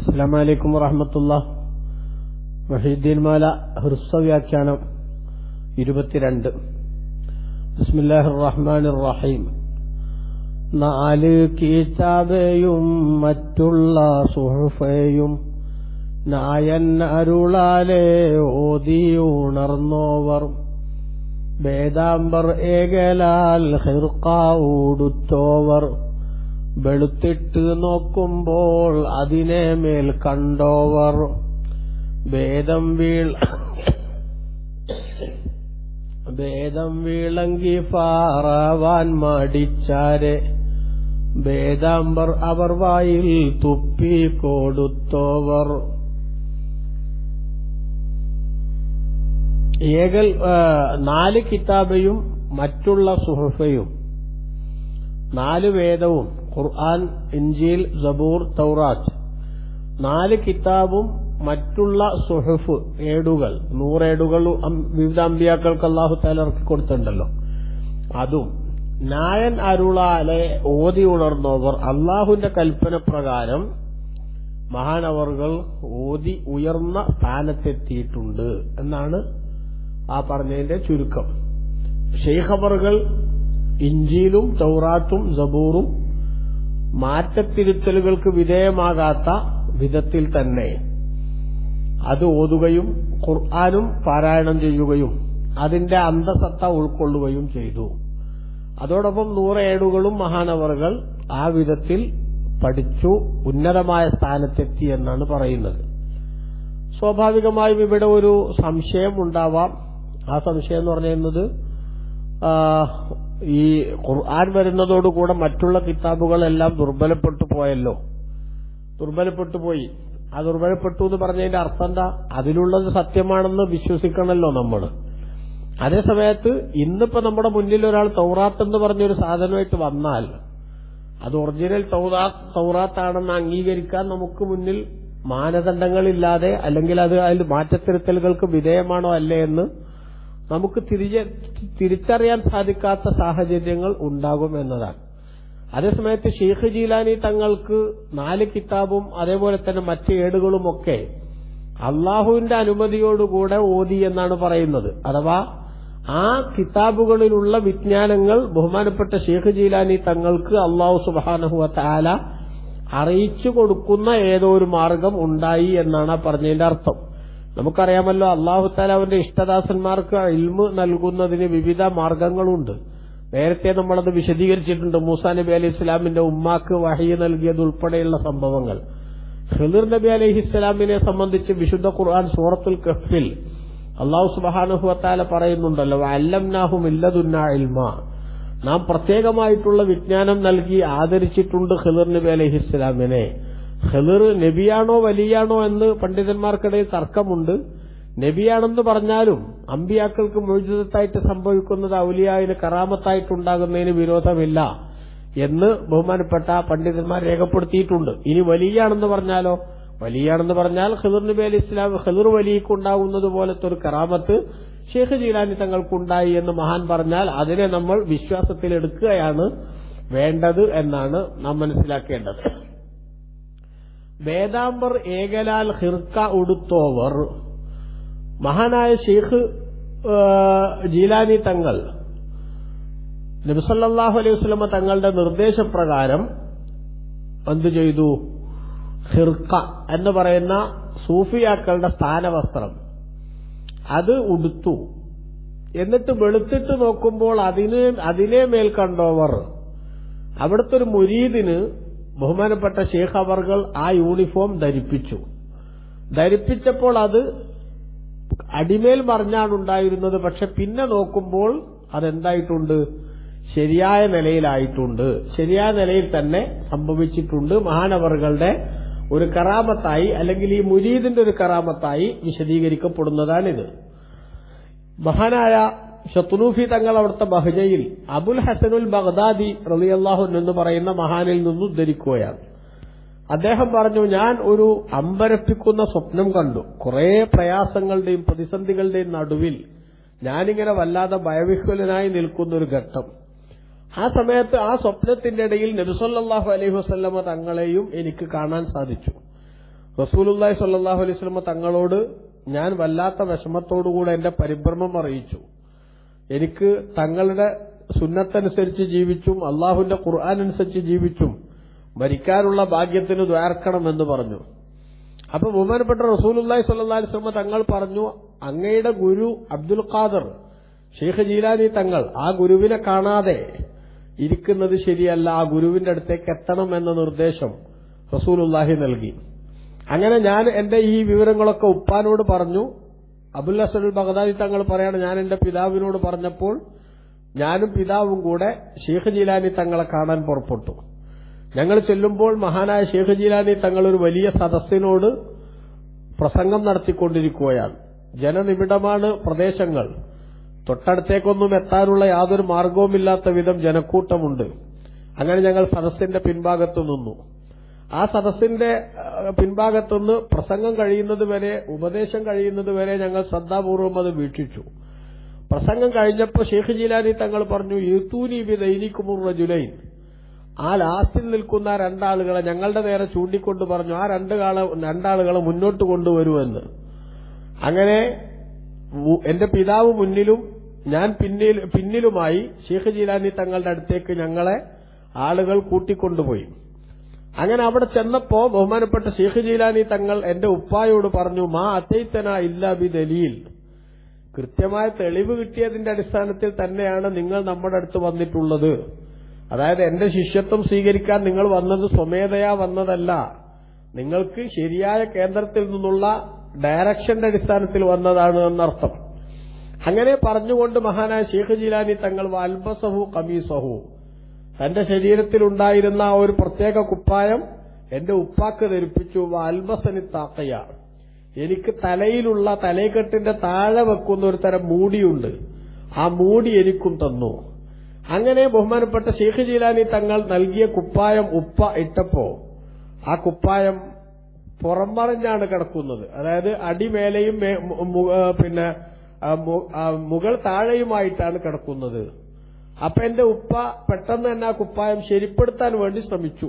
അസ്സാം വലൈക്കും വറഹമത്തുള്ള മഹീദ്ദീൻ മാല ഹൃസ്വ വ്യാഖ്യാനം ഇരുപത്തിരണ്ട്. ബിസ്മില്ലാഹിർ റഹ്മാനിർ റഹീം നാല് കീതാബയും മറ്റുള്ള സുഹഫയും നായൻ അരുളാലെ ഓതി ഉണർന്നോവർ വേദാംബർ ഏകലാൽ ഹിർക്ക ഊടുത്തോവർ വെളുത്തിട്ട് നോക്കുമ്പോൾ അതിനെ മേൽ കണ്ടോവർ. വേദം വീൾ വേദം വീളങ്കി പാറാവാൻ മടിച്ചാരെ. വേദാംബർ അവർ വായിൽ തുപ്പി കൊടുത്തോവർ. ഏകൽ നാല് കിതാബയും മറ്റുള്ള സുഹൃഫയും നാല് വേദവും ഖുർആൻ ഇഞ്ചീൽ സബൂർ തൗറാത്ത്. നാല് കിതാബും മറ്റുള്ള സുഹഫ് ഏടുകൾ നൂറേടുകൾ വിവിധ അമ്പിയാക്കൾക്ക് അള്ളാഹു താല ഇറക്കി കൊടുത്തിട്ടുണ്ടല്ലോ. അതും നായൻ അരുളാലെ ഓതി ഉണർന്നവർ അള്ളാഹുവിന്റെ കൽപ്പന പ്രകാരം മഹാനവറുകൾ ഓതി ഉയർന്ന സ്ഥാനത്തെത്തിയിട്ടുണ്ട് എന്നാണ് ആ പറഞ്ഞതിന്റെ ചുരുക്കം. ഷെയ്ഖബറുകൾ ഇഞ്ചിയിലും തൗറാത്തും സബൂറും മാറ്റത്തിരുത്തലുകൾക്ക് വിധേയമാകാത്ത വിധത്തിൽ തന്നെ അത് ഓതുകയും ഖുർആാനും പാരായണം ചെയ്യുകയും അതിന്റെ അന്തസത്ത ഉൾക്കൊള്ളുകയും ചെയ്തു. അതോടൊപ്പം നൂറേടുകളും മഹാനവറുകൾ ആ വിധത്തിൽ പഠിച്ചു ഉന്നതമായ സ്ഥാനത്തെത്തി എന്നാണ് പറയുന്നത്. സ്വാഭാവികമായും ഇവിടെ ഒരു സംശയം ഉണ്ടാവാം. ആ സംശയം എന്ന് പറയുന്നത് ഈ ഖുർആൻ വരുന്നതോടുകൂടെ മറ്റുള്ള കിതാബുകളെല്ലാം ദുർബലപ്പെട്ടു പോയല്ലോ. ദുർബലപ്പെട്ടു പോയി. ആ ദുർബലപ്പെട്ടു എന്ന് പറഞ്ഞതിന്റെ അർത്ഥം എന്താ? അതിലുള്ളത് സത്യമാണെന്ന് വിശ്വസിക്കണമല്ലോ നമ്മൾ അതേസമയത്ത് ഇന്നിപ്പോ നമ്മുടെ മുന്നിൽ ഒരാൾ തൗറാത്ത് എന്ന് പറഞ്ഞൊരു സാധനമായിട്ട് വന്നാൽ അത് ഒറിജിനൽ തൗറാത്ത് തൗറാത്താണെന്ന് അംഗീകരിക്കാൻ നമുക്ക് മുന്നിൽ മാനദണ്ഡങ്ങളില്ലാതെ അല്ലെങ്കിൽ അത് അതിൽ മാറ്റത്തിരുത്തലുകൾക്ക് വിധേയമാണോ അല്ലേ എന്ന് നമുക്ക് തിരിച്ചറിയാൻ സാധിക്കാത്ത സാഹചര്യങ്ങൾ ഉണ്ടാകും എന്നതാണ്. അതേസമയത്ത് ഷെയ്ഖ് ജീലാനി തങ്ങൾക്ക് നാല് കിതാബും അതേപോലെ തന്നെ മറ്റ് ഏടുകളുമൊക്കെ അള്ളാഹുവിന്റെ അനുമതിയോടുകൂടെ ഓതി എന്നാണ് പറയുന്നത്. അഥവാ ആ കിതാബുകളിലുള്ള വിജ്ഞാനങ്ങൾ ബഹുമാനപ്പെട്ട ഷെയ്ഖ് ജീലാനി തങ്ങൾക്ക് അള്ളാഹു സുബാനഹുവ അറിയിച്ചു കൊടുക്കുന്ന ഏതോ ഒരു മാർഗം ഉണ്ടായി എന്നാണ് പറഞ്ഞതിന്റെ അർത്ഥം. നമുക്കറിയാമല്ലോ അള്ളാഹു താല അവന്റെ ഇഷ്ടദാസന്മാർക്ക് ഇൽമ് നൽകുന്നതിന് വിവിധ മാർഗങ്ങളുണ്ട്. നേരത്തെ നമ്മളത് വിശദീകരിച്ചിട്ടുണ്ട്. മൂസാ നബി അലൈഹി ഇസ്ലാമിന്റെ ഉമ്മാക്ക് വഹയ നൽകിയത് ഉൾപ്പെടെയുള്ള സംഭവങ്ങൾ. ഖിദിർ നബി അലൈഹി ഇസ്ലാമിനെ സംബന്ധിച്ച് വിശുദ്ധ ഖുർആൻ സൂറത്തുൽ കഫിൽ അള്ളാഹു സുബാനുഹുവത്താല പറയുന്നുണ്ടല്ലോ അല്ലംനാഹും ഇല്ലതുന്ന നാം പ്രത്യേകമായിട്ടുള്ള വിജ്ഞാനം നൽകി ആദരിച്ചിട്ടുണ്ട് ഖിദിർ നബി അലൈഹി ഇസ്ലാമിനെ ഖിദിർ നബിയാണോ വലിയാണോ എന്ന് പണ്ഡിതന്മാർക്കിടയിൽ തർക്കമുണ്ട്. നബിയാണെന്ന് പറഞ്ഞാലും അമ്പിയാക്കൾക്ക് മോചിതത്തായിട്ട് സംഭവിക്കുന്നത് ഔലിയാവിന് കറാമത്തായിട്ടുണ്ടാകുന്നതിന് വിരോധമില്ല എന്ന് ബഹുമാനപ്പെട്ട പണ്ഡിതന്മാർ രേഖപ്പെടുത്തിയിട്ടുണ്ട്. ഇനി വലിയാണെന്ന് പറഞ്ഞാലോ? വലിയാണെന്ന് പറഞ്ഞാൽ ഖിദർ നബി അലി ഇസ്ലാം ഖിദർ വലിക്കുണ്ടാവുന്നത് പോലത്തെ ഒരു കറാമത്ത് ഷെയ്ഖ് ജീലാനി തങ്ങൾക്കുണ്ടായി എന്ന് മഹാൻ പറഞ്ഞാൽ അതിനെ നമ്മൾ വിശ്വാസത്തിലെടുക്കുകയാണ് വേണ്ടത് എന്നാണ് നാം മനസ്സിലാക്കേണ്ടത്. വേദാംബർ ഏകലാൽ ഹിർക്ക ഉടുത്തോവർ. മഹാനായ ഷെയ്ഖ് ജീലാനി തങ്ങൾ. നബിസല്ലാഹു അലൈഹി വസ്ലമ തങ്ങളുടെ നിർദ്ദേശപ്രകാരം എന്തു ചെയ്തു? ഹിർക്ക എന്ന് പറയുന്ന സൂഫിയാക്കളുടെ സ്ഥാനവസ്ത്രം അത് ഉടുത്തു. എന്നിട്ട് വെളുത്തിട്ട് നോക്കുമ്പോൾ അതിന് അതിനെ മേൽ കണ്ടോവർ അവിടുത്തെ ഒരു മുരീദിന് ബഹുമാനപ്പെട്ട ഷേഖ് അവർകൾ ആ യൂണിഫോം ധരിപ്പിച്ചു. ധരിപ്പിച്ചപ്പോൾ അത് അടിമേൽ മറിഞ്ഞാണ് ഉണ്ടായിരുന്നത്. പക്ഷെ പിന്നെ നോക്കുമ്പോൾ അതെന്തായിട്ടുണ്ട്? ശരിയായ നിലയിലായിട്ടുണ്ട്. ശരിയായ നിലയിൽ തന്നെ സംഭവിച്ചിട്ടുണ്ട്. മഹാനവറുകളുടെ ഒരു കറാമത്തായി അല്ലെങ്കിൽ ഈ മുരീദിന്റെ ഒരു കറാമത്തായി വിശദീകരിക്കപ്പെടുന്നതാണിത്. മഹാനായ ഷത്തുനൂഫി തങ്ങൾ അവിടുത്തെ ബഹജയിൽ അബുൽ ഹസനുൽ ബഗ്ദാദി റളിയല്ലാഹു എന്ന് പറയുന്ന മഹാനിൽ നിന്ന് ഉദ്ധരിക്കുകയാണ്. അദ്ദേഹം പറഞ്ഞു ഞാൻ ഒരു അമ്പരപ്പിക്കുന്ന സ്വപ്നം കണ്ടു. കുറെ പ്രയാസങ്ങളുടെയും പ്രതിസന്ധികളുടെയും നടുവിൽ ഞാനിങ്ങനെ വല്ലാതെ ഭയവിഹ്വലനായി നിൽക്കുന്ന ഒരു ഘട്ടം. ആ സമയത്ത് ആ സ്വപ്നത്തിന്റെ ഇടയിൽ നബിസൊല്ലാഹു അലൈഹി വസ്ല്ലമ തങ്ങളെയും എനിക്ക് കാണാൻ സാധിച്ചു. റസൂലുല്ലാഹി സ്വല്ലല്ലാഹു അലൈഹി വസല്ലമ തങ്ങളോട് ഞാൻ വല്ലാത്ത വിഷമത്തോടുകൂടെ എന്റെ പരിഭ്രമം അറിയിച്ചു. എനിക്ക് തങ്ങളുടെ സുന്നത്തനുസരിച്ച് ജീവിച്ചും അള്ളാഹുവിന്റെ ഖുർആൻ അനുസരിച്ച് ജീവിച്ചും മരിക്കാനുള്ള ഭാഗ്യത്തിന് ദ്വാർക്കണമെന്ന് പറഞ്ഞു. അപ്പൊ ബഹുമാനപ്പെട്ട റസൂലുല്ലാഹി സ്വല്ലല്ലാഹി അലൈഹി വസല്ലമ തങ്ങൾ പറഞ്ഞു അങ്ങയുടെ ഗുരു അബ്ദുൽ ഖാദർ ഷെയ്ഖ് ജീലാനി തങ്ങൾ ആ ഗുരുവിനെ കാണാതെ ഇരിക്കുന്നത് ശരിയല്ല ആ ഗുരുവിന്റെ അടുത്തേക്ക് എത്തണം എന്ന നിർദ്ദേശം റസൂലുല്ലാഹി നൽകി. അങ്ങനെ ഞാൻ എന്റെ ഈ വിവരങ്ങളൊക്കെ ഉപ്പാനോട് പറഞ്ഞു അബുൽ ഹസനുൽ ബഗ്ദാദി തങ്ങൾ പറയാണ് ഞാൻ എന്റെ പിതാവിനോട് പറഞ്ഞപ്പോൾ ഞാനും പിതാവും കൂടെ ഷെയ്ഖ് ജീലാനി തങ്ങളെ കാണാൻ പുറപ്പെട്ടു. ഞങ്ങൾ ചെല്ലുമ്പോൾ മഹാനായ ഷെയ്ഖ് ജീലാനി തങ്ങൾ ഒരു വലിയ സദസ്സിനോട് പ്രസംഗം നടത്തിക്കൊണ്ടിരിക്കുകയാണ്. ജനനിബിഡമാണ് പ്രദേശങ്ങൾ. തൊട്ടടുത്തേക്കൊന്നും എത്താനുള്ള യാതൊരു മാർഗവുമില്ലാത്ത വിധം ജനക്കൂട്ടമുണ്ട്. അങ്ങനെ ഞങ്ങൾ സദസ്സിന്റെ പിൻഭാഗത്ത് നിന്നു. ആ സദസ്സിന്റെ പിൻഭാഗത്തുനിന്ന് പ്രസംഗം കഴിയുന്നത് വരെ ഉപദേശം കഴിയുന്നത് വരെ ഞങ്ങൾ ശ്രദ്ധാപൂർവം അത് വീക്ഷിച്ചു. പ്രസംഗം കഴിഞ്ഞപ്പോൾ ഷെയ്ഖ് ജീലാനി തങ്ങൾ പറഞ്ഞു യൂത്തൂനി ബി ദൈനിക്കുമുർ ജുലൈൻ ആ ലാസ്റ്റിൽ നിൽക്കുന്ന രണ്ടാളുകളെ ഞങ്ങളുടെ നേരെ ചൂണ്ടിക്കൊണ്ട് പറഞ്ഞു ആ രണ്ട് കാള രണ്ടാളുകളെ മുന്നോട്ട് കൊണ്ടുവരുമെന്ന് അങ്ങനെ എന്റെ പിതാവ് മുന്നിലും ഞാൻ പിന്നിലുമായി ഷെയ്ഖ് ജീലാനി തങ്ങളുടെ അടുത്തേക്ക് ഞങ്ങളെ ആളുകൾ കൂട്ടിക്കൊണ്ടുപോയി. അങ്ങനെ അവിടെ ചെന്നപ്പോ ബഹുമാനപ്പെട്ട ഷെയ്ഖ് ജീലാനി തങ്ങൾ എന്റെ ഉപ്പായോട് പറഞ്ഞു മാ അത്തൈത്തന ഇല്ല ബി ദലീൽ. കൃത്യമായ തെളിവ് കിട്ടിയതിന്റെ അടിസ്ഥാനത്തിൽ തന്നെയാണ് നിങ്ങൾ നമ്മുടെ അടുത്ത് വന്നിട്ടുള്ളത്. അതായത് എന്റെ ശിഷ്യത്വം സ്വീകരിക്കാൻ നിങ്ങൾ വന്നത് സ്വമേധയാ വന്നതല്ല. നിങ്ങൾക്ക് ശരിയായ കേന്ദ്രത്തിൽ നിന്നുള്ള ഡയറക്ഷന്റെ അടിസ്ഥാനത്തിൽ വന്നതാണ് എന്നർത്ഥം. അങ്ങനെ പറഞ്ഞുകൊണ്ട് മഹാനായ ഷെയ്ഖ് ജീലാനി തങ്ങൾ വാൽബസഹു കമീസഹു തന്റെ ശരീരത്തിലുണ്ടായിരുന്ന ആ ഒരു പ്രത്യേക കുപ്പായം എന്റെ ഉപ്പാക്ക് ധരിപ്പിച്ചു. അൽബസനി താക്കയ. എനിക്ക് തലയിലുള്ള തലേക്കെട്ടിന്റെ താഴെ വെക്കുന്ന ഒരു തരം മൂടിയുണ്ട്. ആ മൂടി എനിക്കും തന്നു. അങ്ങനെ ബഹുമാനപ്പെട്ട ഷെയ്ഖ് ജീലാനി തങ്ങൾ നൽകിയ കുപ്പായം ഉപ്പ ഇട്ടപ്പോ ആ കുപ്പായം പുറംമറിഞ്ഞാണ് കിടക്കുന്നത്. അതായത് അടിമേലെയും പിന്നെ മുകൾ താഴെയുമായിട്ടാണ് കിടക്കുന്നത്. അപ്പൊ എന്റെ ഉപ്പ പെട്ടെന്ന് തന്നെ ആ കുപ്പായം ശരിപ്പെടുത്താൻ വേണ്ടി ശ്രമിച്ചു.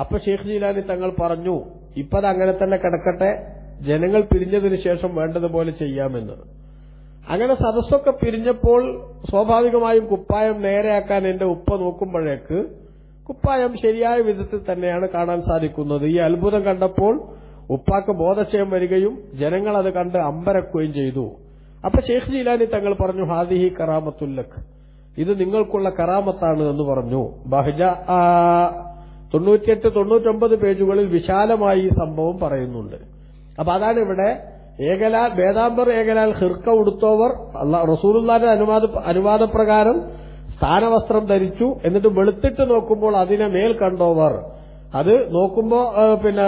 അപ്പൊ ഷെയ്ഖ് ജീലാനി തങ്ങൾ പറഞ്ഞു ഇപ്പത് അങ്ങനെ തന്നെ കിടക്കട്ടെ ജനങ്ങൾ പിരിഞ്ഞതിന് ശേഷം വേണ്ടതുപോലെ ചെയ്യാമെന്ന്. അങ്ങനെ സദസ്സൊക്കെ പിരിഞ്ഞപ്പോൾ സ്വാഭാവികമായും കുപ്പായം നേരെയാക്കാൻ എന്റെ ഉപ്പ നോക്കുമ്പോഴേക്ക് കുപ്പായം ശരിയായ വിധത്തിൽ തന്നെയാണ് കാണാൻ സാധിക്കുന്നത്. ഈ അത്ഭുതം കണ്ടപ്പോൾ ഉപ്പാക്ക് ബോധക്ഷയം വരികയും ജനങ്ങൾ അത് കണ്ട് അമ്പരക്കുകയും ചെയ്തു. അപ്പൊ ഷെയ്ഖ് ജീലാനി തങ്ങൾ പറഞ്ഞു ഹാദിഹി കറാമത്തുല്ലഖ് ഇത് നിങ്ങൾക്കുള്ള കറാമത്താണ് എന്ന് പറഞ്ഞു. ബഹജ ആ, തൊണ്ണൂറ്റിയെട്ട് തൊണ്ണൂറ്റൊമ്പത് പേജുകളിൽ വിശാലമായി ഈ സംഭവം പറയുന്നുണ്ട്. അപ്പൊ അതാണ് ഇവിടെ ഏകലാൽ വേദാംബർ ഏകലാൽ ഹിർക്ക ഉടുത്തോവർ റസൂലുള്ളാന്റെ അനുവാദ അനുവാദപ്രകാരം സ്ഥാനവസ്ത്രം ധരിച്ചു എന്നിട്ട് വെളുത്തിട്ട് നോക്കുമ്പോൾ അതിനെ മേൽ കണ്ടോവർ. അത് നോക്കുമ്പോ പിന്നെ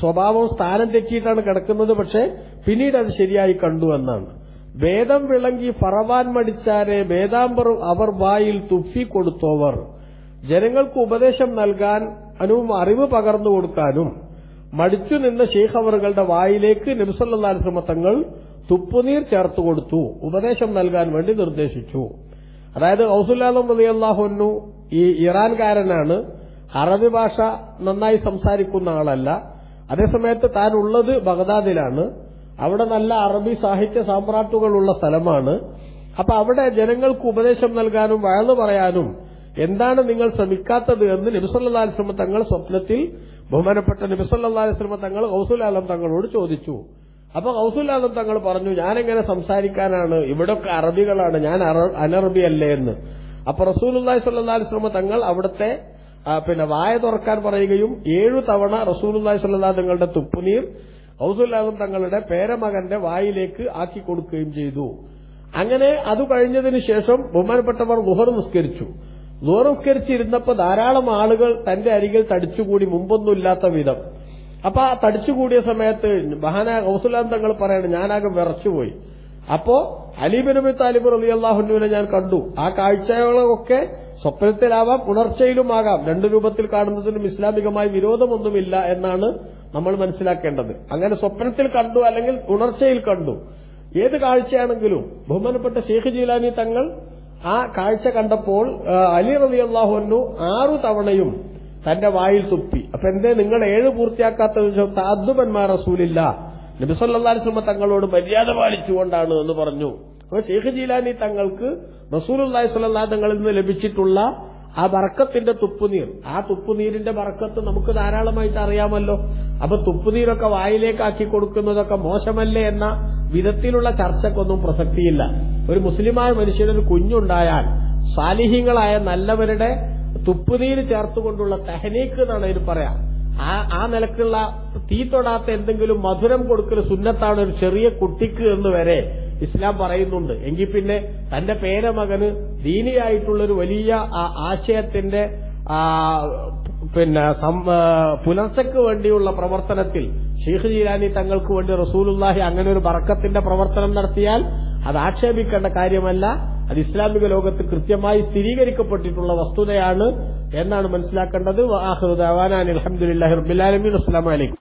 സ്വഭാവം സ്ഥാനം തെറ്റിയിട്ടാണ് കിടക്കുന്നത് പക്ഷെ പിന്നീട് അത് ശരിയായി കണ്ടു എന്നാണ്. വേദം വിളങ്ങി പറവാൻ മടിച്ചാരെ വേദാംബർ അവർ വായിൽ തുപ്പി കൊടുത്തവർ. ജനങ്ങൾക്ക് ഉപദേശം നൽകാൻ അനുവും അറിവ് പകർന്നു കൊടുക്കാനും മടിച്ചു നിന്ന ഷെയ്ഖ് വായിലേക്ക് നബിസല്ലാസ്ലമ തങ്ങൾ തുപ്പുനീർ ചേർത്ത് കൊടുത്തു. ഉപദേശം നൽകാൻ വേണ്ടി നിർദ്ദേശിച്ചു. അതായത് ഔസുല്ലാദം അള്ളാഹുന്നു ഈ ഇറാൻകാരനാണ്. അറബി ഭാഷ നന്നായി സംസാരിക്കുന്ന ആളല്ല. അതേസമയത്ത് താൻ ഉള്ളത് ബഗ്ദാദിലാണ്. അവിടെ നല്ല അറബി സാഹിത്യ സാമ്രാട്ടുകളുള്ള സ്ഥലമാണ്. അപ്പൊ അവിടെ ജനങ്ങൾക്ക് ഉപദേശം നൽകാനും വഴന്നു പറയാനും എന്താണ് നിങ്ങൾ ശ്രമിക്കാത്തത് എന്ന് നബിസല്ലാ ശ്രമ തങ്ങൾ സ്വപ്നത്തിൽ ബഹുമാനപ്പെട്ട നബിസല്ലാ ശ്രമ തങ്ങൾ ഗൗസുൽ ആലം തങ്ങളോട് ചോദിച്ചു. അപ്പൊ ഗൗസുൽ ആലം തങ്ങൾ പറഞ്ഞു ഞാനെങ്ങനെ സംസാരിക്കാനാണ്? ഇവിടൊക്കെ അറബികളാണ്. ഞാൻ അനറബി അല്ലേ എന്ന്. അപ്പൊ റസൂലുല്ലാഹി വസല്ലം തങ്ങൾ അവിടുത്തെ പിന്നെ വായ തുറക്കാൻ പറയുകയും ഏഴു തവണ റസൂലുല്ലാഹി സ്വല്ലാ തങ്ങളുടെ തുപ്പുനീർ ഔസുല്ലാദം തങ്ങളുടെ പേരമകന്റെ വായിലേക്ക് ആക്കി കൊടുക്കുകയും ചെയ്തു. അങ്ങനെ അത് കഴിഞ്ഞതിന് ശേഷം ബഹുമാനപ്പെട്ടവർ ലുഹർ നിസ്കരിച്ചു. ലുഹർ നിസ്കരിച്ചിരുന്നപ്പോ ധാരാളം ആളുകൾ തന്റെ അരികിൽ തടിച്ചുകൂടി മുമ്പൊന്നുമില്ലാത്ത വിധം. അപ്പൊ ആ തടിച്ചുകൂടിയ സമയത്ത് മഹാന ഔസുലാം തങ്ങൾ പറയാണ് ഞാനാകെ വിറച്ചുപോയി. അപ്പോ അലീബിനബി താലിബ് അലി അള്ളാഹുനുവിനെ ഞാൻ കണ്ടു. ആ കാഴ്ചകളൊക്കെ സ്വപ്നത്തിലാവാം ഉണർച്ചയിലുമാകാം. രണ്ടു രൂപത്തിൽ കാണുന്നതിനും ഇസ്ലാമികമായി വിരോധമൊന്നുമില്ല എന്നാണ് നമ്മൾ മനസ്സിലാക്കേണ്ടത്. അങ്ങനെ സ്വപ്നത്തിൽ കണ്ടു അല്ലെങ്കിൽ ഉണർച്ചയിൽ കണ്ടു. ഏത് കാഴ്ചയാണെങ്കിലും ബഹുമാനപ്പെട്ട ഷെയ്ഖ് ജീലാനി തങ്ങൾ ആ കാഴ്ച കണ്ടപ്പോൾ അലി റബി അള്ളാഹുനു ആറു തവണയും തന്റെ വായിൽ തുപ്പി. അപ്പൊ എന്തേ നിങ്ങൾ ഏഴ് പൂർത്തിയാക്കാത്തത് താദ്ദുബന്മാ റസൂലില്ല. നബിസല്ലാസ്ലമ തങ്ങളോട് മര്യാദ പാലിച്ചുകൊണ്ടാണ് എന്ന് പറഞ്ഞു. അപ്പൊ ഷെയ്ഖ് ജീലാനി തങ്ങൾക്ക് റസൂൽ അള്ളാഹി സ്വല്ലാ തങ്ങളിൽ നിന്ന് ലഭിച്ചിട്ടുള്ള ആ ബർക്കത്തിന്റെ തുപ്പുനീർ. ആ തുപ്പുനീരിന്റെ ബർക്കത്ത് നമുക്ക് ധാരാളമായിട്ട് അറിയാമല്ലോ. അപ്പൊ തുപ്പുനീരൊക്കെ വായിലേക്കാക്കി കൊടുക്കുന്നതൊക്കെ മോശമല്ലേ എന്ന വിധത്തിലുള്ള ചർച്ചക്കൊന്നും പ്രസക്തിയില്ല. ഒരു മുസ്ലിമായ മനുഷ്യനൊരു കുഞ്ഞുണ്ടായാൽ സാലിഹ്യങ്ങളായ നല്ലവരുടെ തുപ്പുനീര് ചേർത്തുകൊണ്ടുള്ള തെഹനീക്ക് എന്നാണ് ഇതിന് പറയാം. ആ ആ നിലക്കുള്ള തീ തൊടാത്ത എന്തെങ്കിലും മധുരം കൊടുക്കൽ സുന്നത്താണ് ഒരു ചെറിയ കുട്ടിക്ക് എന്ന് വരെ ഇസ്ലാം പറയുന്നുണ്ട്. എങ്കിൽ പിന്നെ തന്റെ പേരമകന് ദീനിയായിട്ടുള്ള ഒരു വലിയ ആശയത്തിന്റെ പിന്നെ പുലർച്ചയ്ക്ക് വേണ്ടിയുള്ള പ്രവർത്തനത്തിൽ ഷെയ്ഖ് ജീലാനി തങ്ങൾക്ക് വേണ്ടി റസൂലുല്ലാഹി അങ്ങനെ ഒരു ബറക്കത്തിന്റെ പ്രവർത്തനം നടത്തിയാൽ അത് ആക്ഷേപിക്കേണ്ട കാര്യമല്ല. അത് ഇസ്ലാമിക ലോകത്ത് കൃത്യമായി സ്ഥിരീകരിക്കപ്പെട്ടിട്ടുള്ള വസ്തുതയാണ് എന്നാണ് മനസ്സിലാക്കേണ്ടത്. അലഹമുല്ലാ റബിലാലമീൻ അസ്സാം വലൈക്കും